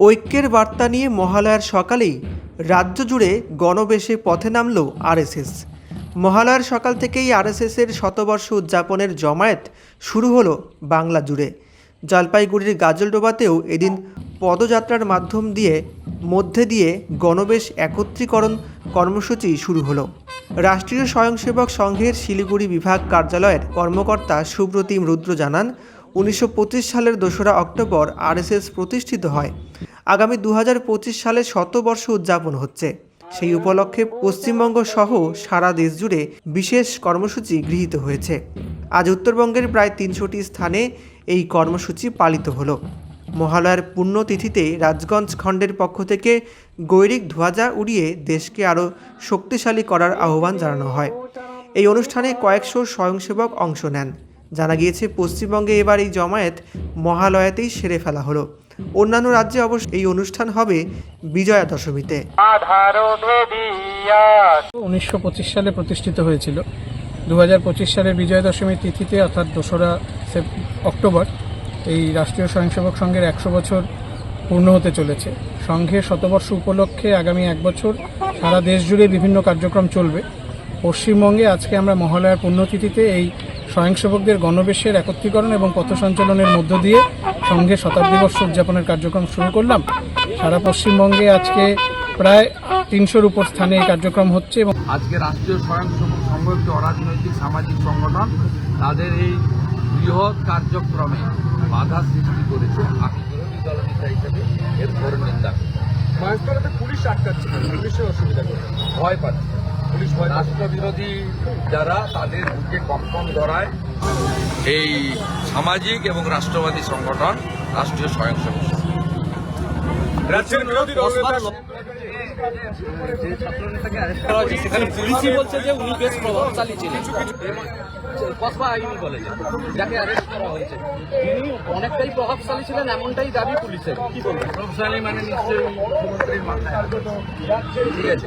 ঐক্যের বার্তা নিয়ে মহালয়ার সকালেই রাজ্য জুড়ে গণবেশে পথে নামল আরএসএস। মহালয়ার সকাল থেকেই আরএসএসের শতবর্ষ উদযাপনের জমায়েত শুরু হলো বাংলা জুড়ে। জলপাইগুড়ির গাজলডোবাতেও এদিন পদযাত্রার মাধ্যম দিয়ে, মধ্যে দিয়ে গণবেশ একত্রীকরণ কর্মসূচি শুরু হলো। রাষ্ট্রীয় স্বয়ংসেবক সংঘের শিলিগুড়ি বিভাগ কার্যালয়ের কর্মকর্তা সুব্রতিম রুদ্র জানান উনিশশো পঁচিশ সালের দোসরা অক্টোবর আরএসএস প্রতিষ্ঠিত হয়। আগামী দু হাজার পঁচিশ সালে শতবর্ষ উদযাপন হচ্ছে। সেই উপলক্ষে পশ্চিমবঙ্গ সহ সারা দেশ জুড়ে বিশেষ কর্মসূচি গৃহীত হয়েছে। আজ উত্তরবঙ্গের প্রায় তিনশোটি স্থানে এই কর্মসূচি পালিত হলো। মহালয়ার পুণ্যতিথিতে রাজগঞ্জ খণ্ডের পক্ষ থেকে গৈরিক ধ্বজা উড়িয়ে দেশকে আরও শক্তিশালী করার আহ্বান জানানো হয়। এই অনুষ্ঠানে কয়েকশো স্বয়ংসেবক অংশ নেন। জানা গিয়েছে পশ্চিমবঙ্গে এবার এই জমায়েত মহালয়াতেই সেরে ফেলা হলো। অন্যান্য রাজ্যে অবশ্য এই অনুষ্ঠান হবে বিজয়া দশমীতে। উনিশশো পঁচিশ সালে প্রতিষ্ঠিত হয়েছিল। দু হাজার পঁচিশ সালের বিজয়া দশমীর তিথিতে অর্থাৎ দোসরা অক্টোবর এই রাষ্ট্রীয় স্বয়ংসেবক সংঘের একশো বছর পূর্ণ হতে চলেছে। সংঘের শতবর্ষ উপলক্ষে আগামী এক বছর সারা দেশ জুড়ে বিভিন্ন কার্যক্রম চলবে। পশ্চিমবঙ্গে আজকে আমরা মহালয়ার পুণ্যতিথিতে এই স্বয়ংসেবকদের গণবেশের একত্রীকরণ এবং পথ সঞ্চালনের মধ্য দিয়ে সংঘের শতাব্দী বর্ষ উদযাপনের কার্যক্রম শুরু করলাম। সারা পশ্চিমবঙ্গে আজকে প্রায় তিনশোর উপর স্থানে এই কার্যক্রম হচ্ছে এবং আজকে রাষ্ট্রীয় স্বয়ংসেবক সংঘ একটি অরাজনৈতিক সামাজিক সংগঠন তাদের এই বৃহৎ কার্যক্রমে বাধা সৃষ্টি করেছে আমি বিরোধী দলনেতা হিসেবে এর নিন্দা পুলিশ আটকাচ্ছে পুলিশের অসুবিধা ভয় পাচ্ছে। রাষ্ট্রবিরোধী যারা তাদের বুকে কম্পন ধরায় এই সামাজিক এবং রাষ্ট্রবাদী সংগঠন রাষ্ট্রীয় স্বয়ংসেবক। রাজ্যের বিরোধী সেখানে পুলিশই বলছে যে উনি বেশ প্রভাবশালী ছিলেন। কসবা আইনি কলেজে যাকে অ্যারেস্ট করা হয়েছে। তিনি অনেকটাই প্রভাবশালী ছিলেন এমনটাই দাবি পুলিশের। কি বলবেন প্রভাবশালী মানে নিশ্চয়ই মুখ্যমন্ত্রীর ঠিক আছে।